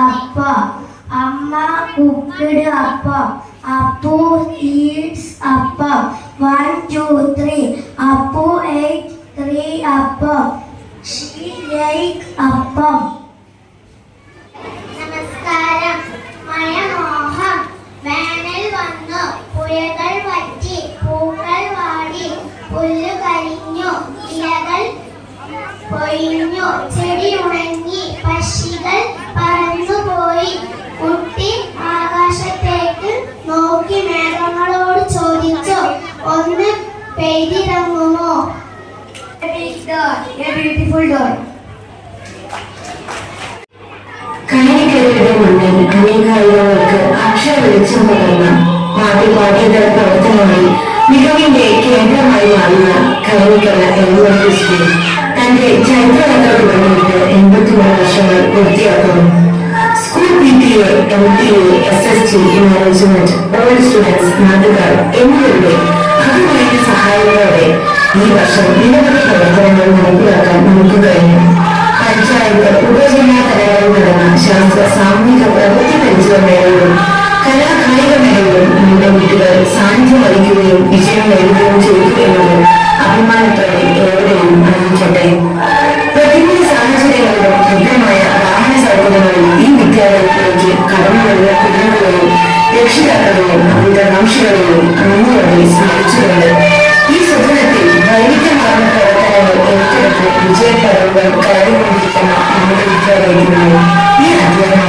അപ്പ അമ്മ ഉപ്പിട് അപ്പ അപ്പു ഈസ് അപ്പ വൺ ടു ത്രീ അപ്പു എയ്റ്റ് ത്രീ അപ്പ ഷീ അപ്പം. ചെടിയോ ബ്യൂട്ടിഫുൾ ഡോർ കണിക്കരയുടെ മണ്ണിൽ അനേകായിരങ്ങൾക്ക് അക്ഷര വെളിച്ചം പകർന്ന പാഠ്യപാഠ്യേതര പ്രവർത്തനങ്ങളിൽ മികവിന്റെ കേന്ദ്രമായി മാറിയ കണിക്കര എലിമെന്ററി സ്കൂൾ തന്റെ ചരിത്രയാത്ര തുടങ്ങിയിട്ട് എൺപത്തിമൂന്ന് വർഷങ്ങൾ പൂർത്തിയാക്കുന്നു school P T A M T A S S T management old students. നാട്ടുകാർ എന്നിവരുടെ അതുമായ സഹായത്തോടെ ഈ വർഷം നിരവധി പ്രവർത്തനങ്ങൾ നടപ്പിലാക്കാൻ നമുക്ക് കഴിഞ്ഞു പഞ്ചായത്ത് ഉപജില്ലാ തലങ്ങളിൽ നടന്ന ശാസ്ത്ര സാമൂഹിക പ്രവൃത്തി പരിചയമേളയിലും കലാകായിക മേളയിലും നമ്മുടെ വീട്ടുകാർ സാന്നിധ്യം വഹിക്കുകയും വിജയം നേടുകയും ചെയ്തു അഭിമാനത്തോടെ ഏവരെയും അറിയിക്കട്ടെ. പ്രതികൂല സാഹചര്യങ്ങളിലും കൃത്യമായ വാഹന സൗകര്യങ്ങളിൽ ഈ വിദ്യാലയത്തിലേക്ക് കടന്നു വരുന്ന കുടുംബങ്ങളെയും രക്ഷിതാക്കളെയും അമിതകാംക്ഷികളെയും విజయపరంగా కార్యక్రమం ఈ అధ్యయనం